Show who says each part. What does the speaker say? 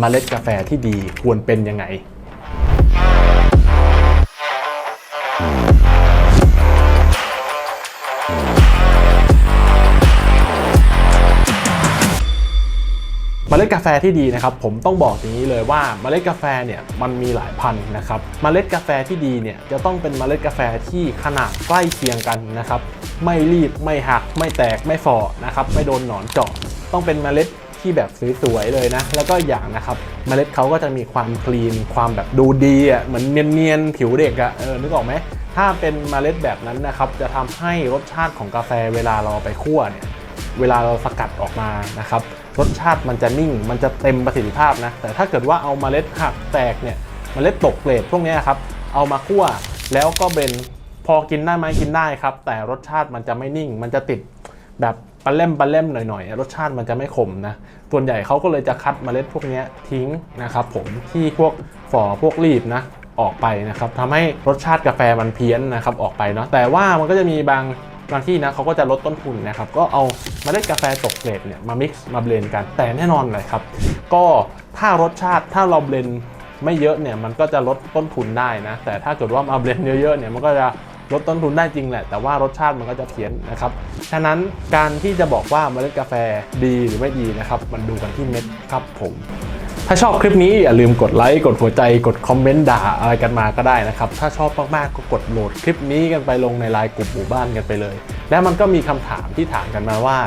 Speaker 1: เมล็ดกาแฟที่ดีควรเป็นยังไงเมล็ดกาแฟที่ดีนะครับผมต้องบอกอย่างนี้เลยว่าเมล็ดกาแฟเนี่ยมันมีหลายพันนะครับเมล็ดกาแฟที่ดีเนี่ยจะต้องเป็นเมล็ดกาแฟที่ขนาดใกล้เคียงกันนะครับไม่รีบไม่หัก ไม่แตกไม่ฝ่อนะครับไม่โดนหนอนเจาะต้องเป็นเมล็ด ที่แบบสวยๆเลยนะ แล้วก็อย่างนะครับเมล็ดเขาก็จะมีความคลีน ความแบบดูดีอะเหมือนเนียนๆผิวเด็กอะเออนึกออกไหมถ้าเป็นเมล็ดแบบนั้นนะครับจะทำให้รสชาติของกาแฟเวลาเราไปคั่วเนี่ยเวลาเราสกัดออกมานะครับรสชาติมันจะนิ่ง มันจะเต็มประสิทธิภาพนะ แต่ถ้าเกิดว่าเอามาเมล็ดหักแตกเนี่ยเมล็ดตกเกรดพวกนี้ครับ เอามาคั่วแล้วก็เบนพอกินได้ไหมกินได้ครับ แต่รสชาติมันจะไม่นิ่ง มันจะติด แบบปลาเล่มปลาเล่มหน่อยๆ รสชาติมันจะไม่ขมนะ ส่วนใหญ่เขาก็เลยจะคัดเมล็ดพวกนี้ทิ้งนะครับผมที่พวกฝ่อพวกรีบนะออกไปนะครับทำให้รสชาติกาแฟมันเพี้ยนนะครับออกไปเนาะแต่ว่ามันก็จะมีบางบางที่นะเขาก็จะลดต้นทุนนะครับก็เอาเมล็ดกาแฟตกเกรดเนี่ยมา mix มาเบลนกันแต่แน่นอนเลยครับ ก็ถ้ารสชาติถ้าเราเบลนไม่เยอะเนี่ยมันก็จะลดต้นทุนได้นะแต่ถ้าเกิดว่ามาเบลนเยอะๆเนี่ยมันก็จะ ลดต้นทุนได้จริงแหละ แต่ว่ารสชาติมันก็จะเพี้ยนนะครับ ฉะนั้นการที่จะบอกว่าเมล็ดกาแฟดีหรือไม่ดีนะครับ มันดูกันที่เม็ดครับผมถ้าชอบคลิปนี้อย่าลืมกดไลค์ กดหัวใจ กดคอมเมนต์ด่าอะไรกันมาก็ได้นะครับ ถ้าชอบมากๆก็กดโหลดคลิปนี้กันไปลงในไลน์กลุ่มหมู่บ้านกันไปเลย และมันก็มีคำถามที่ถามกันมาว่า